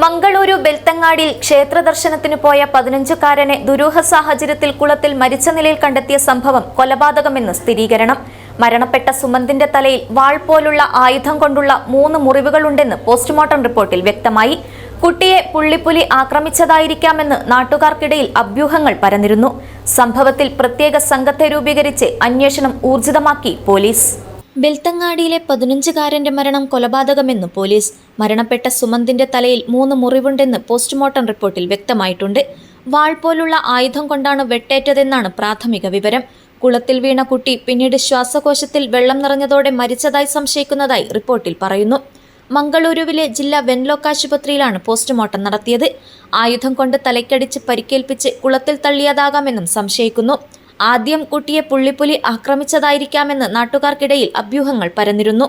മംഗളൂരു ബെൽത്തങ്ങാടിൽ ക്ഷേത്ര ദർശനത്തിന് പോയ പതിനഞ്ചുകാരനെ ദുരൂഹ സാഹചര്യത്തിൽ കുളത്തിൽ മരിച്ച നിലയിൽ കണ്ടെത്തിയ സംഭവം കൊലപാതകമെന്ന് സ്ഥിരീകരണം. മരണപ്പെട്ട സുമന്തിന്റെ തലയിൽ വാൾ പോലുള്ള ആയുധം കൊണ്ടുള്ള മൂന്ന് മുറിവുകളുണ്ടെന്ന് പോസ്റ്റ്മോർട്ടം റിപ്പോർട്ടിൽ വ്യക്തമായി. കുട്ടിയെ പുള്ളിപ്പുലി ആക്രമിച്ചതായിരിക്കാമെന്ന് നാട്ടുകാർക്കിടയിൽ അഭ്യൂഹങ്ങൾ പരന്നിരുന്നു. സംഭവത്തിൽ പ്രത്യേക സംഘത്തെ രൂപീകരിച്ച് അന്വേഷണം ഊർജിതമാക്കി പോലീസ്. ബെൽത്തങ്ങാടിയിലെ പതിനഞ്ചുകാരന്റെ മരണം കൊലപാതകമെന്ന് പോലീസ് മരണപ്പെട്ട സുമന്തിന്റെ തലയിൽ മൂന്ന് മുറിവുണ്ടെന്ന് പോസ്റ്റ്മോർട്ടം റിപ്പോർട്ടിൽ വ്യക്തമായിട്ടുണ്ട്. വാൾ പോലുള്ള ആയുധം കൊണ്ടാണ് വെട്ടേറ്റതെന്നാണ് പ്രാഥമിക വിവരം. കുളത്തിൽ വീണ കുട്ടി പിന്നീട് ശ്വാസകോശത്തിൽ വെള്ളം നിറഞ്ഞതോടെ മരിച്ചതായി സംശയിക്കുന്നതായി റിപ്പോർട്ടിൽ പറയുന്നു. മംഗളൂരുവിലെ ജില്ലാ വെൻലോക്ക് ആശുപത്രിയിലാണ് പോസ്റ്റ്മോർട്ടം നടത്തിയത്. ആയുധം കൊണ്ട് തലയ്ക്കടിച്ച് പരിക്കേൽപ്പിച്ച് കുളത്തിൽ തള്ളിയതാകാമെന്നും സംശയിക്കുന്നു. ആദ്യം കുട്ടിയെ പുള്ളിപ്പുലി ആക്രമിച്ചതായിരിക്കാമെന്ന് നാട്ടുകാർക്കിടയിൽ അഭ്യൂഹങ്ങൾ പരന്നിരുന്നു.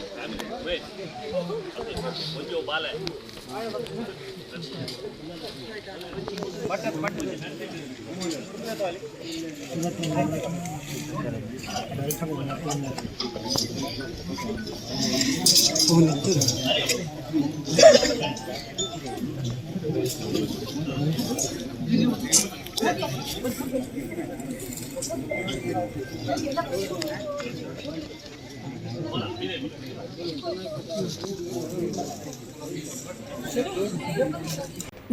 喂，我就完了。मटन मटन Thank you.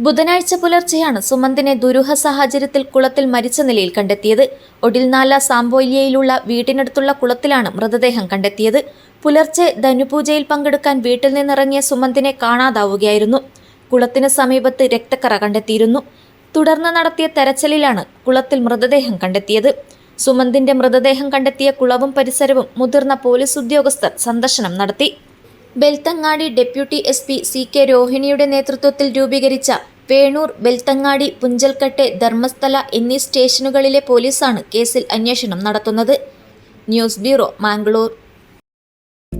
ബുധനാഴ്ച പുലർച്ചെയാണ് സുമന്തിനെ ദുരൂഹ സാഹചര്യത്തിൽ കുളത്തിൽ മരിച്ച നിലയിൽ കണ്ടെത്തിയത്. ഒടിൽനാല സാമ്പോയിലിയയിലുള്ള വീട്ടിനടുത്തുള്ള കുളത്തിലാണ് മൃതദേഹം കണ്ടെത്തിയത്. പുലർച്ചെ ധനുപൂജയിൽ പങ്കെടുക്കാൻ വീട്ടിൽ നിന്നിറങ്ങിയ സുമന്തിനെ കാണാതാവുകയായിരുന്നു. കുളത്തിന് സമീപത്ത് രക്തക്കറ കണ്ടെത്തിയിരുന്നു. തുടർന്ന് നടത്തിയ തെരച്ചിലിലാണ് കുളത്തിൽ മൃതദേഹം കണ്ടെത്തിയത്. സുമന്തിന്റെ മൃതദേഹം കണ്ടെത്തിയ കുളവും പരിസരവും മുതിർന്ന പോലീസ് ഉദ്യോഗസ്ഥർ സന്ദർശനം നടത്തി. Belthangady deputy S P C K രോഹിണിയുടെ നേതൃത്വത്തിൽ രൂപീകരിച്ച വേണൂർ ബെൽത്തങ്ങാടി പുഞ്ചൽക്കട്ടെ ധർമ്മസ്ഥല എന്നീ സ്റ്റേഷനുകളിലെ പോലീസാണ് കേസിൽ അന്വേഷണം നടത്തുന്നത്. News bureau Mangalore.